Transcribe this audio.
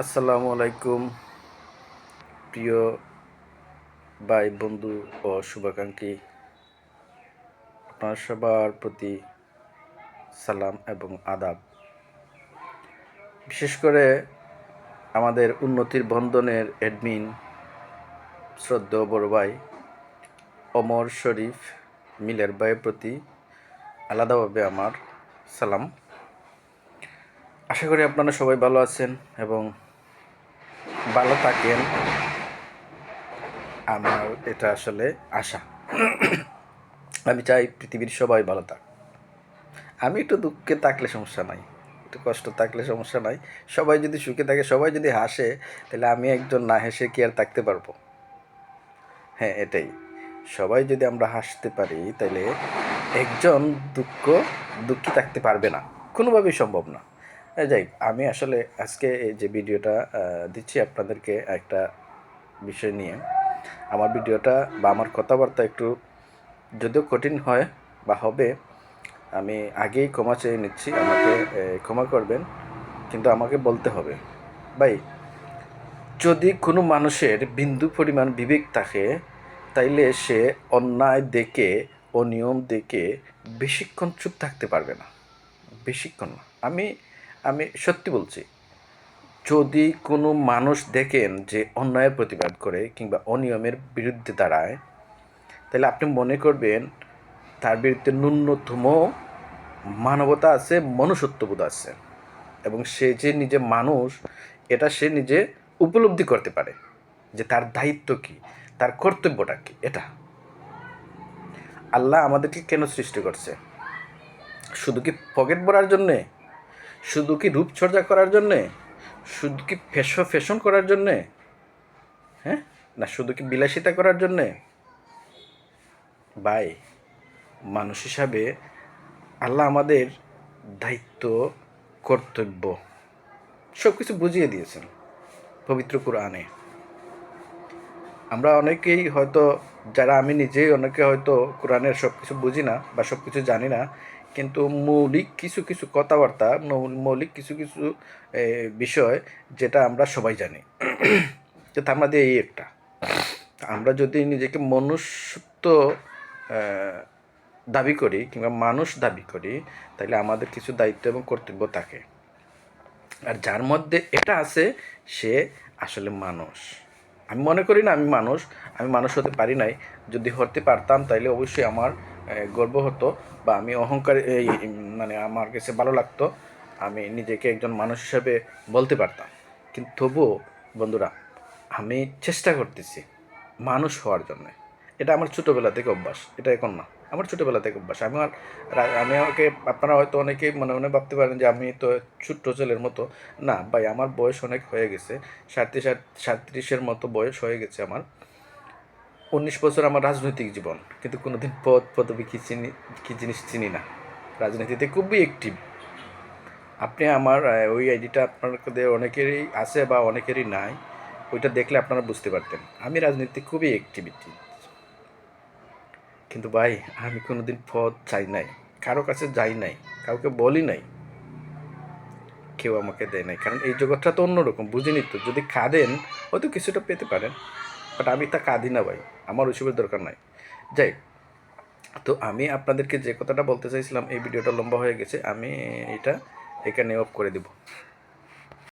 আসসালামু আলাইকুম, প্রিয় ভাই, বন্ধু ও শুভাকাঙ্ক্ষী। আপনার সবার প্রতি সালাম এবং আদাব। বিশেষ করে আমাদের উন্নতির বন্ধনের অ্যাডমিন শ্রদ্ধেয় বড় ভাই অমর শরীফ মিলের ভাইয়ের প্রতি আলাদাভাবে আমার সালাম। আশা করি আপনারা সবাই ভালো আছেন এবং ভালো থাকেন। আমার এটা আসলে আশা। আমি চাই পৃথিবীর সবাই ভালো থাক। আমি একটু দুঃখে থাকলে সমস্যা নাই। একটু কষ্ট থাকলে সমস্যা নাই। সবাই যদি সুখে থাকে, সবাই যদি হাসে, তাহলে আমি একজন না হেসে কি আর থাকতে পারব? হ্যাঁ এটাই। সবাই যদি আমরা হাসতে পারি, তাহলে একজন দুঃখ, দুঃখী থাকতে পারবে না। কোনোভাবেই সম্ভব না। যাই, আমি আসলে আজকে এই যে ভিডিওটা দিচ্ছি আপনাদেরকে একটা বিষয় নিয়ে। আমার ভিডিওটা বা আমার কথাবার্তা একটু যদিও কঠিন হয় বা হবে, আমি আগেই ক্ষমা চেয়ে নিচ্ছি, আমাকে ক্ষমা করবেন, কিন্তু আমাকে বলতে হবে। ভাই, যদি কোনো মানুষের বিন্দু পরিমাণ বিবেক থাকে, তাইলে সে অন্যায় দেখে অনিয়ম দেখে বেশিক্ষণ চুপ থাকতে পারবে না। বেশিক্ষণ আমি আমি সত্যি বলছি, যদি কোনো মানুষ দেখেন যে অন্যায়ের প্রতিবাদ করে কিংবা অনিয়মের বিরুদ্ধে দাঁড়ায়, তাহলে আপনি মনে করবেন তার বিরুদ্ধে ন্যূনতম মানবতা আছে, মনুষ্যত্ববোধ আছে। এবং সে যে নিজে মানুষ, এটা সে নিজে উপলব্ধি করতে পারে যে তার দায়িত্ব কি, তার কর্তব্যটা কি, এটা। আল্লাহ আমাদেরকে কেন সৃষ্টি করছে? শুধু কি পকেট ভরার জন্যে? শুধু কি রূপচর্চা করার জন্যে? শুধু কি ফ্যাশন ফ্যাশন করার জন্যে? হ্যাঁ? না, শুধু কি বিলাসিতা করার জন্যে? বাই মানুষ হিসাবে আল্লাহ আমাদের দায়িত্ব, কর্তব্য সব কিছু বুঝিয়ে দিয়েছেন পবিত্র কোরআনে। আমরা অনেকেই হয়তো, যারা আমি নিজেই অনেকে হয়তো কোরআনের সব কিছু বুঝি না বা সব কিছু জানি না কিন্তু মৌলিক কিছু কিছু কথাবার্তা মৌলিক কিছু কিছু বিষয় যেটা আমরা সবাই জানি। তার মধ্যে এই একটা। আমরা যদি নিজেকে মনুষ্যত্ব দাবি করি কিংবা মানুষ দাবি করি, তাহলে আমাদের কিছু দায়িত্ব এবং কর্তব্য থাকে। আর যার মধ্যে এটা আছে, সে আসলে মানুষ। আমি মনে করি না আমি মানুষ আমি মানুষ হতে পারি নাই। যদি হতে পারতাম তাইলে অবশ্যই আমার গর্ব হতো বা আমি অহংকার, এই মানে আমার কাছে ভালো লাগতো, আমি নিজেকে একজন মানুষ হিসেবে বলতে পারতাম। কিন্তু তবুও, বন্ধুরা, আমি চেষ্টা করতেছি মানুষ হওয়ার জন্য। এটা আমার ছোটোবেলা থেকে অভ্যাস, এটা এখন না। আমার ছোটোবেলা থেকে অভ্যাস। আমি আর আমি আমাকে, আপনারা হয়তো অনেকেই মনে মনে ভাবতে পারেন যে আমি তো ছোট্ট ছেলের মতো। না, ভাই, আমার বয়স অনেক হয়ে গেছে, সাঁত্রিশ সাঁত্রিশের মতো বয়স হয়ে গেছে আমার। উনিশ বছর আমার রাজনৈতিক জীবন, কিন্তু কোনোদিন পদ, পদবি কি চিনি, কি জিনিস চিনি না। রাজনীতিতে খুবই অ্যাক্টিভ আপনি আমার ওই আইডিটা আপনাদের অনেকেরই আছে বা অনেকেরই নাই, ওইটা দেখলে আপনারা বুঝতে পারতেন। আমি রাজনীতি খুবই অ্যাক্টিভিটি কিন্তু ভাই, আমি কোনোদিন পদ চাই নাই। কারও কাছে যাই নাই, কাউকে বলি নাই। কেউ আমাকে দেয় নাই। কারণ এই জগৎটা তো অন্যরকম, বুঝিনি তো। যদি খাদেন, হয়তো কিছুটা পেতে পারেন। বাট আমি তা কাঁদি না ভাই। আমার ওইসবের দরকার নাই। যাই তো আমি আপনাদেরকে যে কথাটা বলতে চাইছিলাম, এই ভিডিওটা লম্বা হয়ে গেছে, আমি এটা এখানে অফ করে দেব।